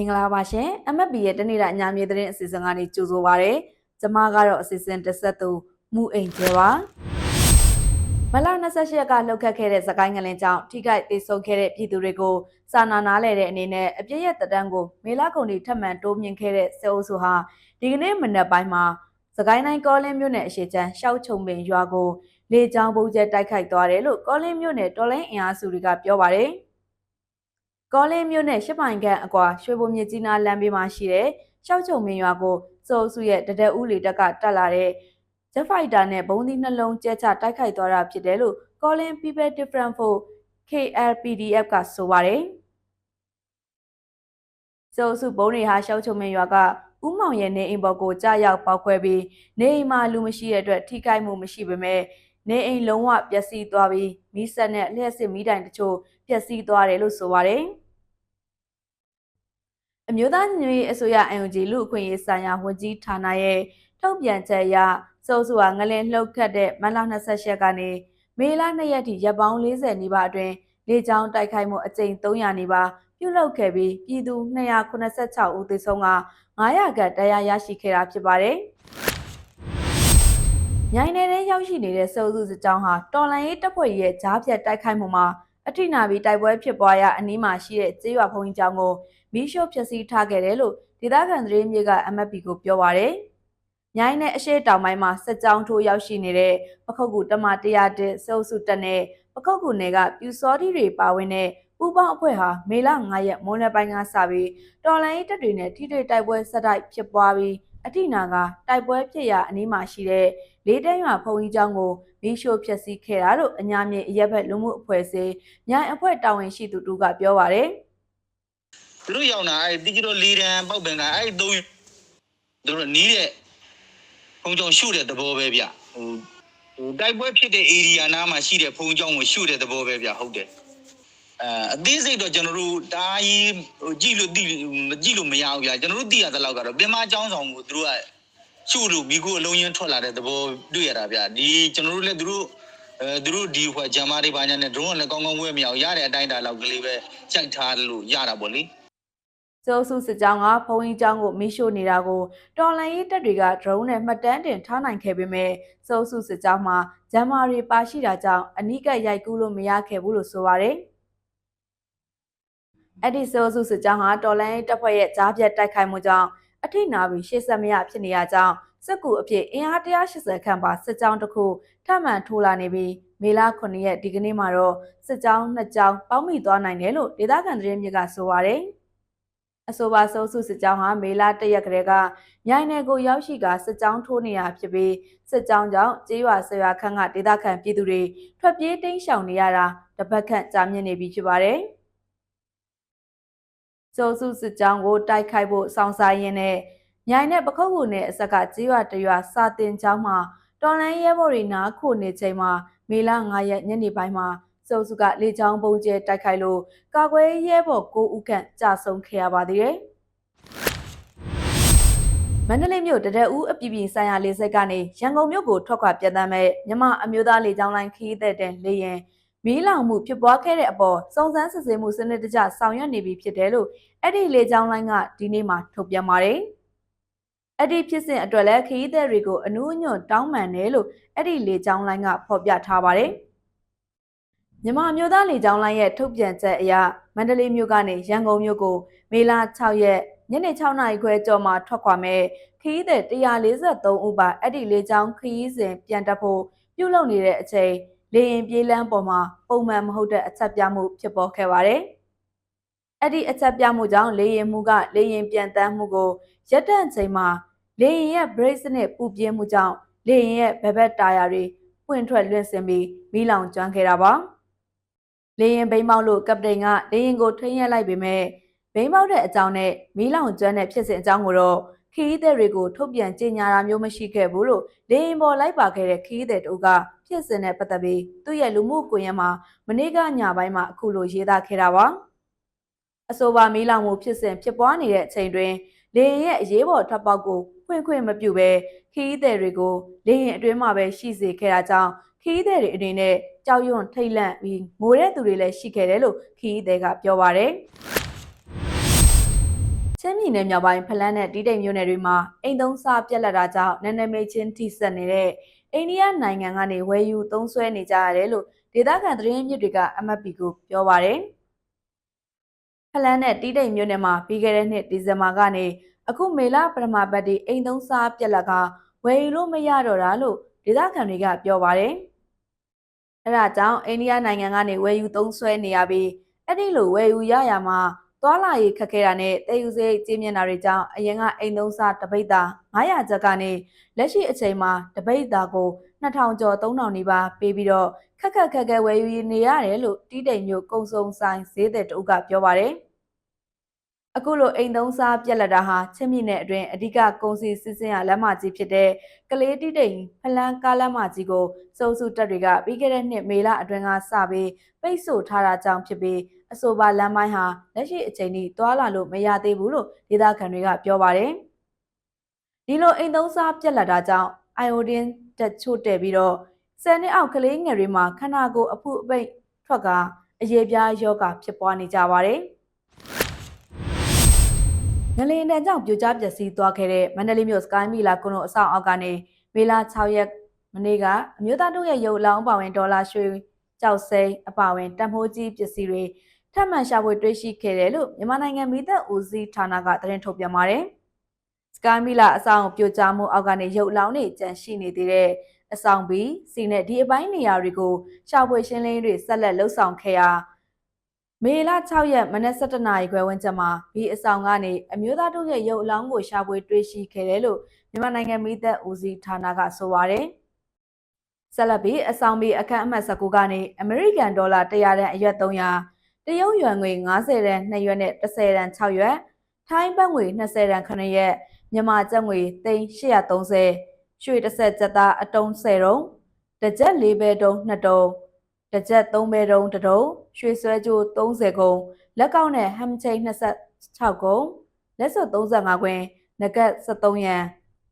င်္ဂလာပါရှင် MFB ရဲ့တနေ့တာအညာမြေသတင်းအစီအစဉ်ကနေကြိုဆိုပါရစေ။ကျွန်မကတော့အစီအစဉ်တက်ဆက်သူမူအိမ်ကျဲပါ။မလ28ရက်ကလှုပ်ခတ်ခဲ့တဲ့သကိုင်းငလင်ကြောင့်ထိခိုက်ဒေဆုံးခဲ့တဲ့ပြည်သူတွေကိုစာနာနာလဲတဲ့အနေနဲ့အပြည့်ရဲ့တတန်းကိုမေလကုန်ဒီထပ်မံတိုးမြင့်ခဲ့တဲ့စေအိုးစုဟာဒီကနေ့မနက်ပိုင်းမှာသကိုင်းတိုင်းကောလင်းမြို့နယ်အရှိချမ်းရှောက်ချုံပင်ရွာကိုလေကြောင်းပုံကျဲတိုက်ခိုက်သွားတယ်လို့ကောလင်းမြို့နယ်တော်လိုင်းအင်အားစုတွေကပြောပါတယ်။ ကောလင်းမြို့နယ်ရှစ်ပိုင်ခန့်အကွာရွှေဘုံမြစ်ကြီးနားလမ်းဘေးမှာရှိတဲ့ရှောက်ချုံပင်ရွာကိုစိုးအစုရဲ့တဒက်ဦးလေတက်ကတက်လာတဲ့ Jet Fighter နဲ့ဘုံသီးနှလုံးကျဲချတိုက်ခိုက်သွားတာဖြစ်တယ်လို့ Colin People Different for KLPDF ကဆိုပါတယ်။စိုးအစုဘုံတွေဟာရှောက်ချုံပင်ရွာကဥမောင်ရဲ့နေအိမ်ပေါ်ကိုကြားရောက်ပေါက်ခွဲပြီးနေအိမ်မှာလူမရှိတဲ့အတွက်ထိခိုက်မှုမရှိပေမဲ့နေအိမ်လုံးဝပျက်စီးသွားပြီးမိဆက်နဲ့လျှက်စစ်မိတိုင်တချို့ပျက်စီးသွားတယ်လို့ဆိုပါတယ်။ အမျိုးသားညီညွတ်ရေးအစိုးရ UNG လူအခွင့်အရေးဆိုင်ရာဝန်ကြီးဌာနရဲ့ထုတ်ပြန်ချက်အရစိုးစုဟာငလင်လှုပ်ခတ်တဲ့မန်လ28ရက်ကနေမေလ2ရက်ထိရပ်ပေါင်း40နီးပါးအတွင်းလေကြောင်းတိုက်ခိုက်မှုအကြိမ်300နီးပါးပြုလုပ်ခဲ့ပြီးပြည်သူ286ဦးသေဆုံးက900ခန့်တရားရရှိခဲ့တာဖြစ်ပါတယ်။မြိုင်နယ်ထဲရောက်ရှိနေတဲ့စိုးစုစစ်ကြောင်းဟာတော်လန်ရေးတပ်ဖွဲ့ရဲ့ကြားဖြတ်တိုက်ခိုက်မှုမှာအထိနာပြီးတိုက်ပွဲဖြစ်ပွားရာအနီးမှာရှိတဲ့ကျေးရွာဘုံကြီးကျောင်းကို မီးရှို့ဖျက်ဆီးထားခဲ့တယ်လို့ဒေသခံသတင်းမြေက MFP ကိုပြောပါရယ်။မြိုင်းနဲ့အရှိတောင်ပိုင်းမှာစစ်ကြောင်းထိုးရောက်ရှိနေတဲ့ပခုတ်ကူတမ100တဲ့စေအုပ်စုတက်နဲ့ပခုတ်ကူနယ်ကပြူစောတိတွေပါဝင်တဲ့ပူပေါင်းအဖွဲ့ဟာမေလ9ရက်မွန်းလယ်ပိုင်းကစပြီးတော်လိုင်းတပ်တွေနဲ့ထိတွေ့တိုက်ပွဲဆက်တိုက်ဖြစ်ပွားပြီးအထိနာကတိုက်ပွဲဖြစ်ရာအနီးမှာရှိတဲ့လေးတဲရွာဖုံကြီးကျောင်းကိုမီးရှို့ဖျက်ဆီးခဲ့တာလို့အညာမြေအရက်ဘက်လူမှုအဖွဲ့အစည်းမြိုင်အဖွဲ့တာဝန်ရှိသူတူကပြောပါရယ် သူတို့ရောက်လာအဲ့ဒီကီလိုလေးတန်းပောက်ပင်ကအဲ့သုံးသူတို့နီးတဲ့ဖုံကြောင်ရှုတဲ့သဘောပဲဗျဟိုဟိုတိုက်ပွဲဖြစ်တဲ့ area နားမှာရှိတဲ့ဖုံကြောင်ကိုရှုတဲ့သဘောပဲဗျဟုတ်တယ်အဲအသေးစိတ်တော့ကျွန်တော်တို့တားကြီးဟိုကြည့်လို့တိမကြည့်လို့မရဘူးဗျကျွန်တော်တို့သိရတဲ့လောက်ကတော့ပင်မကျောင်းဆောင်ကိုသူတို့ကရှုလို့မိကိုအလုံးရင်ထွက်လာတဲ့သဘောတွေ့ရတာဗျဒီကျွန်တော်တို့လည်းသူတို့အဲသူတို့ဒီဟိုဂျမ်မာတွေဘာညာနဲ့ဒရုန်းကလည်းကောင်းကောင်းဝဲမရအောင်ရတဲ့အတိုင်းတာလောက်ကလေးပဲစိုက်ထားလို့ရတာပေါ့လေ ကျိုးစုစစ်ကြောင်းကဘုံကြီးကျောင်းကိုမိရှို့နေတာကိုတော်လန်ရေးတပ်တွေက drone နဲ့မှတ်တမ်းတင်ထားနိုင်ခဲ့ပေမဲ့ကျိုးစုစစ်ကြောင်းမှာဂျမ်မာတွေပါရှိတာကြောင့်အနိကရိုက်ကူးလို့မရခဲ့ဘူးလို့ဆိုပါတယ်။အဲ့ဒီကျိုးစုစစ်ကြောင်းဟာတော်လန်ရေးတပ်ဖွဲ့ရဲ့ကြားပြတ်တိုက်ခိုက်မှုကြောင့်အထိနာပြီးရှေ့ဆက်မရဖြစ်နေရကြောင်းစစ်ကူအဖြစ်အင်အား180ခန့်ပါစစ်ကြောင်းတစ်ခုထပ်မံထိုးလာနေပြီးမေလ9ရက်ဒီကနေ့မှာတော့စစ်ကြောင်းနှစ်ကြောင်းပေါင်းမိသွားနိုင်တယ်လို့ဒေသခံသတင်းမြစ်ကဆိုပါတယ်။ အဆိုပါဆိုးစုစစ်ကြောင်းဟာမေလ၁ရက်ကလေးကမြိုင်နယ်ကိုရောက်ရှိကစစ်ကြောင်းထိုးနေရဖြစ်ပြီးစစ်ကြောင်းကြောင့်ကျေးရွာဆရာခန့်ကဒေသခံပြည်သူတွေထွက်ပြေးတိမ်းရှောင်နေရတာတပတ်ခန့်ကြာမြင့်နေပြီဖြစ်ပါတယ်။ဆိုးစုစစ်ကြောင်းကိုတိုက်ခိုက်ဖို့စောင့်စားရင်းနဲ့မြိုင်နဲ့ပခုတ်ကူနယ်အစက်ကကျေးရွာတရွာစာတင်ကျောင်းမှာတော်လန်ရဲဘော်တွေနားခိုနေချိန်မှာမေလ9ရက်ညနေပိုင်းမှာ စုံစုကလေချောင်းပုံကျဲတိုက်ခိုက်လို့ကာကွယ်ရဲဘော်9ဦးခန့်ကြာဆုံးခဲ့ရပါသေးတယ်။မန္တလေးမြို့တရက်ဦးအပြည်ပြည်ဆိုင်ရာလေဆိပ်ကနေရန်ကုန်မြို့ကိုထွက်ခွာပြန်တမ်းမဲ့မြမအမျိုးသားလေကြောင်းလိုင်းခီးတဲ့တဲ့လေရင်မီးလောင်မှုဖြစ်ပွားခဲ့တဲ့အပေါ်စုံစမ်းစစ်ဆေးမှုစနစ်တကျဆောင်ရွက်နေပြီဖြစ်တယ်လို့အဲ့ဒီလေကြောင်းလိုင်းကဒီနေ့မှထုတ်ပြန်ပါတယ်။အဲ့ဒီဖြစ်စဉ်အတွက်လည်းခရီးသည်တွေကိုအနူးအညွတ်တောင်းပန်တယ်လို့အဲ့ဒီလေကြောင်းလိုင်းကဖော်ပြထားပါတယ်။ မြန်မာမျိုးသားလေကြောင်းလိုင်းရဲ့ထုတ်ပြန်ချက်အရမန္တလေးမြို့ကနေရန်ကုန်မြို့ကိုမေလ6ရက်ညနေ6နာရီခွဲကျော်မှာထွက်ခွာမဲ့ခရီးသည်143ဦးပါအဲ့ဒီလေကြောင်းခရီးစဉ်ပြန်တက်ဖို့ပြုလုပ်နေတဲ့အချိန်လေရင်ပြေးလန်းပေါ်မှာပုံမှန်မဟုတ်တဲ့အချက်ပြမှုဖြစ်ပေါ်ခဲ့ပါတယ်။အဲ့ဒီအချက်ပြမှုကြောင့်လေရင်မှုကလေရင်ပြန်တန်းမှုကိုရက်တန့်ချိန်မှာလေရင်ရဲ့ brake စနစ်ပူပြင်းမှုကြောင့်လေရင်ရဲ့ဘက်ဘက်တာယာတွေပွင့်ထွက်လွင့်စင်ပြီးမီးလောင်ကျွမ်းခဲ့တာပါ။ လေရင်ဘိန်းမောက်လို့ကပတိန်ကလေရင်ကိုထိန်းရလိုက်ပေမဲ့ဘိန်းမောက်တဲ့အကြောင်းနဲ့မီးလောင်ကျွမ်းတဲ့ဖြစ်စဉ်အကြောင်းကိုတော့ခီးသည်တွေကိုထုတ်ပြန်ကြေညာတာမျိုးမရှိခဲ့ဘူးလို့လေရင်ပေါ်လိုက်ပါခဲ့တဲ့ခီးသည်တို့ကဖြစ်စဉ်နဲ့ပတ်သက်ပြီးသူ့ရဲ့လူမှုကွန်ရက်မှာမနေ့ကညပိုင်းမှာအခုလိုရေးသားခဲ့တာပါအဆိုပါမီးလောင်မှုဖြစ်စဉ်ဖြစ်ပွားနေတဲ့အချိန်တွင်လေရင်ရဲ့အရေးပေါ်ထွက်ပေါက်ကိုဖွင့်ခွင့်မပြုဘဲခီးသည်တွေကိုလေရင်အတွင်းမှာပဲရှိစေခဲ့တာကြောင့်ခီးသည်တွေအနေနဲ့ ကြောက်ရွံ့ထိတ်လန့်ပြီးမိုးတဲ့သူတွေလည်းရှိခဲ့တယ်လို့ခီးသည်ကပြောပါရယ်ပြည်နယ်မြောက်ပိုင်းဖလန်းနဲ့တီးတိမ်မြို့နယ်တွေမှာအိမ်သုံးစားပြက်လက်တာကြောင့်နန္ဒမေချင်းထိစက်နေတဲ့အိန္ဒိယနိုင်ငံကနေဝယ်ယူသုံးစွဲနေကြရတယ်လို့ဒေသခံသတင်းမြစ်တွေက MFP ကိုပြောပါရယ်ဖလန်းနဲ့တီးတိမ်မြို့နယ်မှာပြီးခဲ့တဲ့နှစ်ဒီဇင်ဘာကနေအခုမေလပထမပတ်ဒီအိမ်သုံးစားပြက်လက်ကဝယ်ယူလို့မရတော့တာလို့ဒေသခံတွေကပြောပါရယ် အဲဒါကြောင့်အိန္ဒိယနိုင်ငံကနေဝယ်ယူသုံးစွဲနေရပြီးအဲ့ဒီလိုဝယ်ယူရရမှာသွားလာရေးခက်ခဲတာနဲ့တည်ယူစေးကြီးမြင့်တာတွေကြောင့်အရင်ကအိမ်သုံးစားတပိတ်တာ900ကျပ်ကနေလက်ရှိအချိန်မှာတပိတ်တာကို2000ကျော်3000နီးပါးပေးပြီးတော့ခက်ခက်ခက်ခဲဝယ်ယူနေရတယ်လို့တီးတိမ်မျိုးကုံစုံဆိုင်ဈေးတဲ့တအုပ်ကပြောပါတယ် အခုလိုအိမ်သုံးစားပြက်လက်တာဟာချင်းမြင့်နယ်အတွင်းအဓိကကုန်စည်စစ်စင်ရလမ်းမကြီးဖြစ်တဲ့ကလေးတီးတိမ်ဖလန်းကားလမ်းမကြီးကိုစုံစုတက်တွေကပြီးခဲ့တဲ့နှစ်မေလအတွင်းကစပြီးပိတ်ဆို့ထားတာကြောင့်ဖြစ်ပြီးအဆိုပါလမ်းပိုင်းဟာလက်ရှိအချိန်ထိတွာလာလို့မရသေးဘူးလို့ဒေသခံတွေကပြောပါတယ်။ဒီလိုအိမ်သုံးစားပြက်လက်တာကြောင့်အိုင်အိုဒင်းတက်ချို့တဲ့ပြီးတော့ဆယ်နှစ်အောက်ကလေးငယ်တွေမှာခန္ဓာကိုယ်အဖုအပိတ်ထွက်ကအရေပြားယောဂဖြစ်ပွားနေကြပါတယ်။ ငလင်တန်ကြောင့်ပြိုကျပျက်စီးသွားခဲ့တဲ့မန္တလေးမြို့စကိုင်းမီလာကွန်တို့အဆောင်အောက်ကနေမေလ6ရက်မနေ့ကအမျိုးသားတို့ရဲ့ရုပ်လောင်းပါဝင်ဒေါ်လာရွှေကြောက်စိမ်းအပါဝင်တံမိုးကြီးပစ္စည်းတွေထပ်မံရှာဖွေတွေ့ရှိခဲ့တယ်လို့မြန်မာနိုင်ငံမိသက်ဦးစီးဌာနကသတင်းထုတ်ပြန်ပါတယ်။စကိုင်းမီလာအဆောင်ပြိုကျမှုအောက်ကနေရုပ်လောင်းတွေကျန်ရှိနေသေးတဲ့အဆောင်ဘီစီနဲ့ဒီအပိုင်းနေရာတွေကိုရှာဖွေရှင်းလင်းတွေဆက်လက်လှုပ်ဆောင်ခဲ့ရာ မေလ6ရက်မနက်7:00နာရီခွဲဝန်းကျင်မှာဘီအဆောင်ကနေအမျိုးသားတို့ရဲ့ရုပ်အလောင်းကိုရှာဖွေတွေ့ရှိခဲ့တယ်လို့မြန်မာနိုင်ငံမိသက်ဦးစီးဌာနကဆိုပါတယ်။ဆက်လက်ပြီးအဆောင်ဘီအခန်းအမှတ်19ကနေအမေရိကန်ဒေါ်လာ100တန်အရွက်300တရုတ်ယွမ်ငွေ90တန်2ရွက်နဲ့30တန်6ရွက်ထိုင်းဘတ်ငွေ20တန်9ရွက်မြန်မာကျပ်ငွေ3830ရွှေတစ်ဆက်ကျပ်သားအတုံး10တုံးတစ်ကြက်၄ဘဲတုံး2တုံး တစ်ကြက်3ဘဲတုံး1တုံးရွှေဆွဲကြိုး30ကုံလက်ကောက်နဲ့ဟမ်ချိန်26ကုံလက်စွပ်35ခွင်ငကတ်73ရန်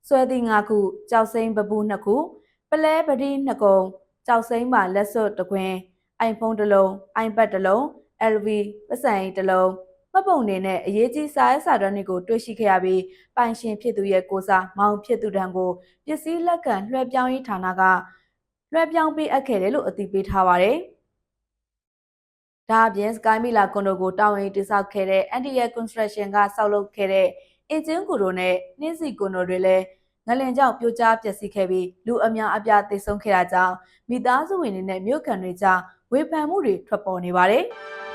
ဆွဲသည့်5ခုကြောက်စိမ့်ပပူ2ခုပလဲပတိ2ကုံကြောက်စိမ့်ပါလက်စွပ်1ခွင်အိုင်ဖုန်းတစ်လုံး iPad တစ်လုံး LV ပတ်စံအိတ်တစ်လုံးမှတ်ပုံနေနဲ့အရေးကြီးစာရေးစာတမ်းတွေကိုတွေ့ရှိခဲ့ရပြီးပိုင်ရှင်ဖြစ်သူရဲ့ကိုစားမောင်ဖြစ်သူတန်းကိုပစ္စည်းလက်ခံလွှဲပြောင်းရေးဌာနက လွှဲပြောင်းပေးအပ်ခဲ့တယ်လို့အသိပေးထားပါတယ်။ဒါအပြင် Sky Mila ကွန်ဒိုကိုတာဝန်တည်ဆောက်ခဲ့တဲ့ Antier Construction ကဆောက်လုပ်ခဲ့တဲ့အင်ဂျင်ကူတို့နဲ့နှင်းစီကွန်ဒိုတွေလည်းငလင်ကြောင့်ပြိုကျပျက်စီးခဲ့ပြီးလူအများအပြားသေဆုံးခဲ့တာကြောင့်မိသားစုဝင်တွေနဲ့မြို့ခံတွေကြားဝေဖန်မှုတွေထွက်ပေါ်နေပါတယ်။